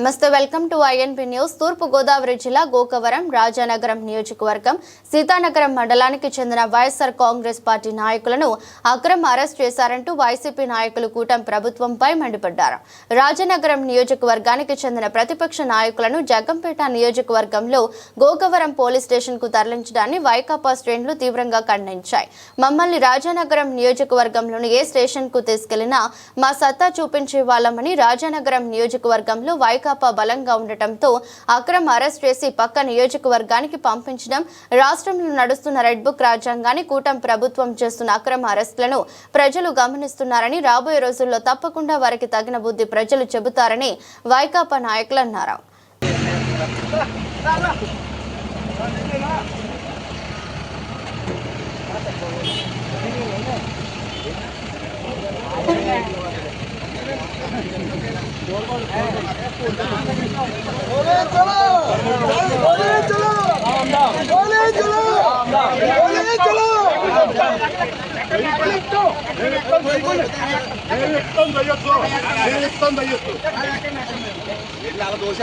నమస్తే welcome to INP news. తూర్పు గోదావరి జిల్లా గోకవరం రాజానగరం నియోజకవర్గం సీతానగరం మండలానికి చెందిన వైఎస్ఆర్ కాంగ్రెస్ పార్టీ నాయకులను అక్రమ అరెస్ట్ చేశారంటూ వైసీపీ నాయకులు కూటమి ప్రభుత్వంపై మండిపడ్డారు. రాజానగరం నియోజకవర్గానికి చెందిన ప్రతిపక్ష నాయకులను జగ్గంపేట నియోజకవర్గంలో గోకవరం పోలీస్ స్టేషన్కు తరలించడాన్ని వైకాపా శ్రేణులు తీవ్రంగా ఖండించాయి. మమ్మల్ని రాజానగరం నియోజకవర్గంలోని ఏ స్టేషన్కు తీసుకెళ్ళినా మా సత్తా చూపించే వాళ్ళమని రాజానగరం నియోజకవర్గంలో వైకా వైకాపా బలంగా ఉండటంతో అక్రమ అరెస్ట్ చేసి పక్క నియోజకవర్గానికి పంపించడం రాష్ట్రంలో నడుస్తున్న రెడ్ బుక్ రాజ్యాంగాన్ని కూటమి ప్రభుత్వం చేస్తున్న అక్రమ అరెస్టులను ప్రజలు గమనిస్తున్నారని రాబోయే రోజుల్లో తప్పకుండా వారికి తగిన బుద్ధి ప్రజలు చెబుతారని వైకాపా నాయకులు అన్నారు Thank you. దోశ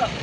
ఉంది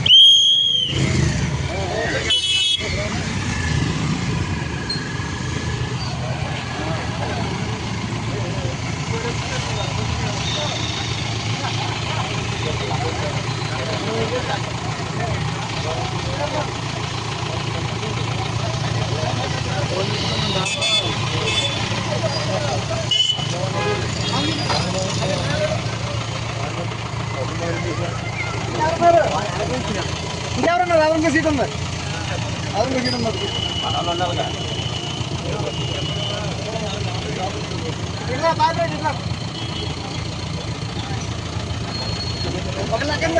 ఉంది ఇట్లా బాగా ఇట్లా ఒక లెక్కన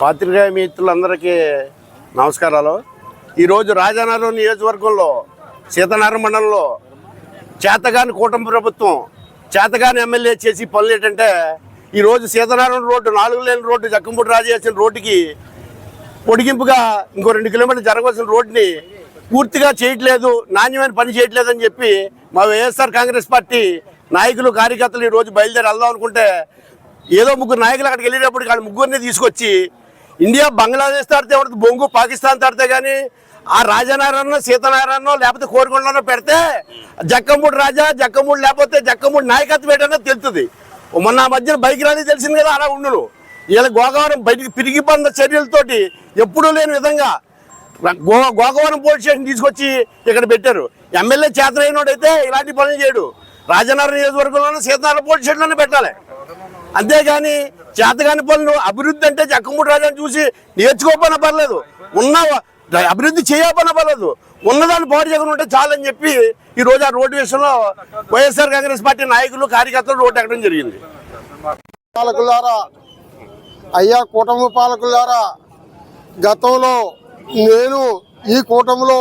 పాత్రికేయ మిత్రులందరికీ నమస్కారాలు. ఈరోజు రాజానగరం నియోజకవర్గంలో సీతనారాయణ మండలంలో చేతగాని కూటమి ప్రభుత్వం చేతగాని ఎమ్మెల్యే చేసి పనులు ఏంటంటే ఈరోజు సీతనారాయణ రోడ్డు నాలుగు లేని రోడ్డు జక్కంపూడి రాజు చేసిన రోడ్డుకి పొడిగింపుగా ఇంకో రెండు కిలోమీటర్లు జరగవలసిన రోడ్డుని పూర్తిగా చేయట్లేదు నాణ్యమైన పని చేయట్లేదు అని చెప్పి మా వైఎస్ఆర్ కాంగ్రెస్ పార్టీ నాయకులు కార్యకర్తలు ఈరోజు బయలుదేరి వెళ్దాం అనుకుంటే ఏదో ముగ్గురు నాయకులు అక్కడికి వెళ్ళేటప్పుడు వాళ్ళు ముగ్గురిని తీసుకొచ్చి ఇండియా బంగ్లాదేశ్ తాడితే ఎవరిది బొంగు పాకిస్తాన్ తాడితే కానీ ఆ రాజనారాయణ సీతనారాయణ లేకపోతే కోరుకొండలో పెడితే జక్కమూడు రాజా జక్కమూడు లేకపోతే జక్కమూడు నాయకత్వం ఏంటన్నా తెలుస్తుంది మొన్న మధ్యన బైక్ రాని తెలిసింది కదా అలా ఉండును. ఇలా గోగవరం బయటికి పిరిగి చర్యలతోటి ఎప్పుడూ లేని విధంగా గో గోగవరం పోలీస్ స్టేషన్ తీసుకొచ్చి ఇక్కడ పెట్టారు. ఎమ్మెల్యే చేతనైనోడైతే ఇలాంటి పనులు చేయడు. రాజనారాయణ నియోజకవర్గంలోనూ సీతనారాయణ పోలీస్ స్టేషన్లోనే పెట్టాలి. అంతేగాని చేతగాని పనులు అభివృద్ధి అంటే జక్కమూడి రాజాని చూసి నేర్చుకోకపోయినా పర్లేదు. ఉన్న అభివృద్ధి చేయకపోయినా పర్లేదు. ఉన్నదాన్ని పాడు చేయకుండా ఉంటే చాలని చెప్పి ఈ రోజు ఆ రోడ్డు విషయంలో వైఎస్ఆర్ కాంగ్రెస్ పార్టీ నాయకులు కార్యకర్తలు రోడ్డు ఎక్కడం జరిగింది. పాలకులారా అయ్యా కూటమి పాలకులారా గతంలో నేను ఈ కూటమిలో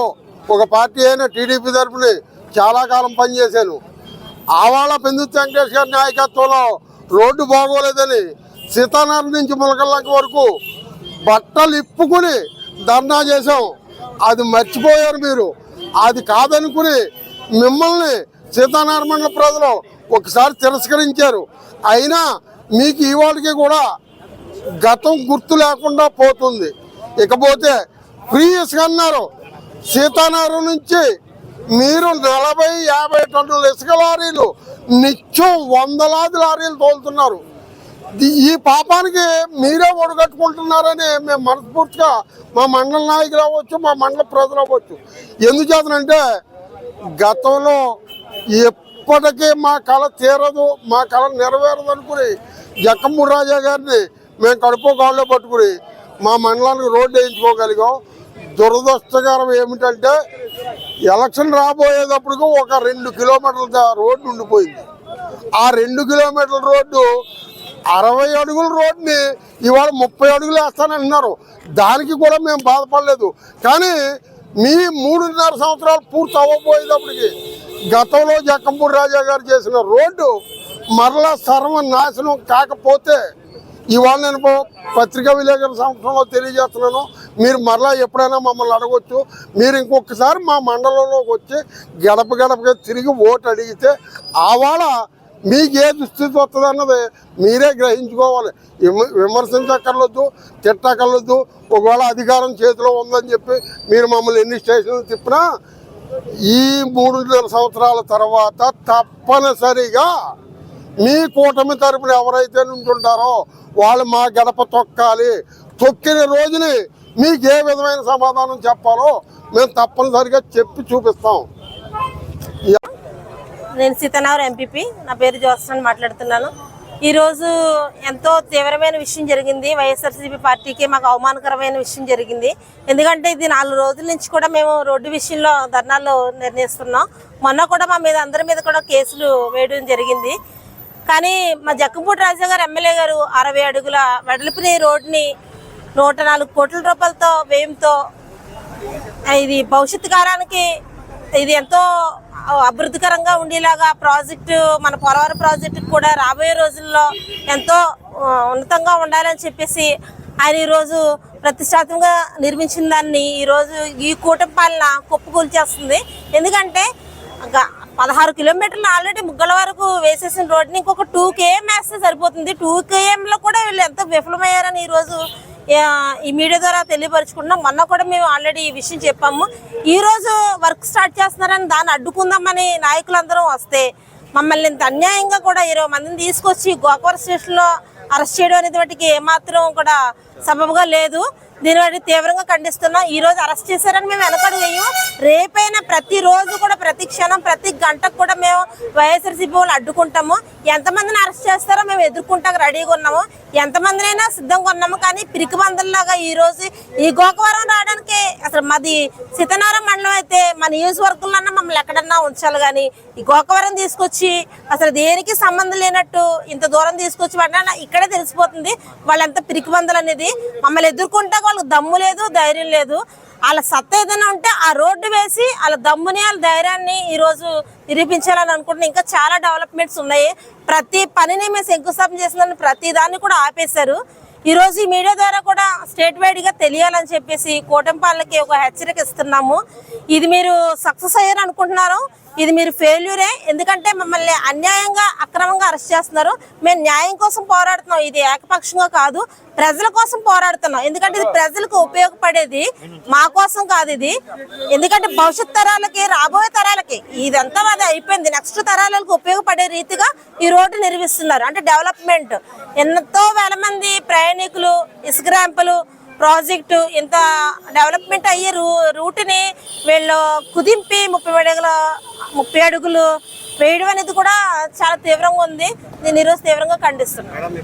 ఒక పార్టీ అయిన టీడీపీ తరఫుని చాలా కాలం పనిచేశాను. ఆవాళ పెందు వెంకటేష్ గారి నాయకత్వంలో రోడ్డు బాగోలేదని సీతానగర్ నుంచి ములకల్లంక వరకు బట్టలు ఇప్పుకుని ధర్నా చేసాం అది మర్చిపోయారు మీరు. అది కాదనుకుని మిమ్మల్ని సీతానగరం మండల ప్రజలు ఒకసారి తిరస్కరించారు. అయినా మీకు ఇవాళకి కూడా గతం గుర్తు లేకుండా పోతుంది. ఇకపోతే ప్రీయస్గా అన్నారు సీతానగరం నుంచి మీరు నలభై యాభై టన్నుల ఇసుక లారీలు నిత్యం వందలాది లారీలు తోలుతున్నారు. ఈ పాపానికి మీరే ఒడగట్టుకుంటున్నారని మేము మనస్ఫూర్తిగా మా మండల నాయకులు అవ్వచ్చు మా మండల ప్రజలు అవ్వచ్చు. ఎందుచేతనంటే గతంలో ఎప్పటికీ మా కళ తీరదు మా కళ నెరవేరదు అనుకుని జక్కమ్మూడి రాజా గారిని మేము కడుపు కాళ్ళు పట్టుకుని మా మండలానికి రోడ్డు వేయించుకోగలిగాం. దురదృష్టకరం ఏమిటంటే ఎలక్షన్ రాబోయేటప్పటికి ఒక రెండు కిలోమీటర్ల రోడ్డు ఉండిపోయింది. ఆ రెండు కిలోమీటర్ల రోడ్డు అరవై అడుగుల రోడ్డుని ఇవాళ ముప్పై అడుగులు వేస్తానంటున్నారు. దానికి కూడా మేము బాధపడలేదు. కానీ మీ మూడున్నర సంవత్సరాలు పూర్తి అవ్వబోయేటప్పటికి గతంలో జక్కంపూడి రాజా గారు చేసిన రోడ్డు మరలా సర్వనాశనం కాకపోతే ఇవాళ నేను పత్రికా విలేకరుల సంవత్సరంలో తెలియజేస్తున్నాను. మీరు మరలా ఎప్పుడైనా మమ్మల్ని అడగొచ్చు. మీరు ఇంకొకసారి మా మండలంలోకి వచ్చి గడప గడపగా తిరిగి ఓటు అడిగితే ఆవాళ మీకు ఏ దుస్థితి వస్తుంది అన్నది మీరే గ్రహించుకోవాలి. విమ- విమర్శించక్కర్లొద్దు తిట్టక్కర్లొద్దు ఒకవేళ అధికారం చేతిలో ఉందని చెప్పి మీరు మమ్మల్ని ఎన్ని స్టేషన్లు తిప్పినా ఈ మూడున్నర సంవత్సరాల తర్వాత తప్పనిసరిగా మీ కూటమి తరపున ఎవరైతే నుంచుంటారో వాళ్ళు మా గడప తొక్కాలి. తొక్కిన రోజుని మీకు ఏ విధమైన సమాధానం చెప్పాలో మేము తప్పనిసరిగా చెప్పి చూపిస్తాం. నేను సీతనగర్ ఎంపీపీ నా పేరు జోసన్ మాట్లాడుతున్నాను. ఈరోజు ఎంతో తీవ్రమైన విషయం జరిగింది. వైఎస్ఆర్సీపీ పార్టీకి మాకు అవమానకరమైన విషయం జరిగింది. ఎందుకంటే ఇది నాలుగు రోజుల నుంచి కూడా మేము రోడ్డు విషయంలో ధర్నాలు నిర్ణయిస్తున్నాం. మొన్న కూడా మా మీద అందరి మీద కూడా కేసులు వేయడం జరిగింది. కానీ మా జక్కంపూడి రాజా గారు ఎమ్మెల్యే గారు అరవై అడుగుల వెడల్పుని రోడ్ని నూట నాలుగు కోట్ల రూపాయలతో వ్యయంతో ఇది భవిష్యత్తు కాలానికి ఇది ఎంతో అభివృద్ధికరంగా ఉండేలాగా ప్రాజెక్టు మన పోలవరం ప్రాజెక్టు కూడా రాబోయే రోజుల్లో ఎంతో ఉన్నతంగా ఉండాలని చెప్పేసి ఆయన ఈరోజు ప్రతిష్టాత్మకంగా నిర్మించిన దాన్ని ఈరోజు ఈ కూటమి పాలన కుప్పకూల్చేస్తుంది. ఎందుకంటే పదహారు కిలోమీటర్లు ఆల్రెడీ ముగ్గల వరకు వేసేసిన రోడ్ని ఇంకొక టూ కేఎం వేస్తే సరిపోతుంది. టూ కేఎంలో కూడా వీళ్ళు ఎంత విఫలమయ్యారని ఈరోజు ఈ మీడియా ద్వారా తెలియపరుచుకుంటున్నాం. మొన్న కూడా మేము ఆల్రెడీ ఈ విషయం చెప్పాము. ఈరోజు వర్క్ స్టార్ట్ చేస్తున్నారని దాన్ని అడ్డుకుందామని నాయకులందరం వస్తే మమ్మల్ని ఇంత అన్యాయంగా కూడా ఇరవై మందిని తీసుకొచ్చి గోకవరం స్టేషన్లో అరెస్ట్ చేయడం అనేది వాటికి ఏమాత్రం కూడా సబబుగా లేదు. దీని వాటి తీవ్రంగా ఖండిస్తున్నాం. ఈ రోజు అరెస్ట్ చేశారని మేము వెనకడు వేయం రేపైనా ప్రతి రోజు కూడా ప్రతి క్షణం ప్రతి గంటకు కూడా మేము వైఎస్ఆర్సీపీ వాళ్ళు అడ్డుకుంటాము. ఎంతమందిని అరెస్ట్ చేస్తారో మేము ఎదుర్కొంటాక రెడీగా ఉన్నాము. ఎంతమందినైనా సిద్ధంగా ఉన్నాము. కానీ పిరికి బంధంలాగా ఈ రోజు ఈ గోకవరం రావడానికి అసలు మాది సీతనగరం మండలం అయితే మా నియోజకవర్గంలో మమ్మల్ని ఎక్కడన్నా ఉంచాలి కానీ ఈ గోకవరం తీసుకొచ్చి అసలు దేనికి సంబంధం లేనట్టు ఇంత దూరం తీసుకొచ్చి పడినా ఇక్కడే తెలిసిపోతుంది. వాళ్ళంత ఎంత పిరికి అనేది మమ్మల్ని ఎదుర్కొంటే వాళ్ళకి దమ్ము లేదు ధైర్యం లేదు. వాళ్ళ సత్తా ఏదైనా ఉంటే ఆ రోడ్డు వేసి వాళ్ళ దమ్ముని వాళ్ళ ధైర్యాన్ని ఈరోజు నిరూపించాలని అనుకుంటున్నాం. ఇంకా చాలా డెవలప్మెంట్స్ ఉన్నాయి. ప్రతి పనిని మేము శంకుస్థాపన చేసిన ప్రతి దాన్ని కూడా ఆపేశారు. ఈరోజు ఈ మీడియా ద్వారా కూడా స్టేట్ వైడ్గా తెలియాలని చెప్పేసి కూటంపాలకి ఒక హెచ్చరిక ఇస్తున్నాము. ఇది మీరు సక్సెస్ అయ్యారనుకుంటున్నారు ఇది మీరు ఫెయిల్యూరే. ఎందుకంటే మమ్మల్ని అన్యాయంగా అక్రమంగా అరెస్ట్ చేస్తున్నారు. మేము న్యాయం కోసం పోరాడుతున్నాం. ఇది ఏకపక్షంగా కాదు ప్రజల కోసం పోరాడుతున్నాం. ఎందుకంటే ఇది ప్రజలకు ఉపయోగపడేది మా కోసం కాదు ఇది. ఎందుకంటే భవిష్యత్ తరాలకి రాబోయే తరాలకి ఇదంతా అది అయిపోయింది. నెక్స్ట్ తరాలకు ఉపయోగపడే రీతిగా ఈ రోడ్డు నిర్మిస్తున్నారు. అంటే డెవలప్మెంట్. ఎంతో వేల మంది ప్రయాణికులు ఇసుక ర్యాంపులు ప్రాజెక్టు ఇంత డెవలప్మెంట్ అయ్యే రూ రూట్ని వీళ్ళు కుదింపి ముప్పై అడుగుల ముప్పై అడుగులు వేయడం అనేది కూడా చాలా తీవ్రంగా ఉంది. నేను ఈరోజు తీవ్రంగా ఖండిస్తున్నాను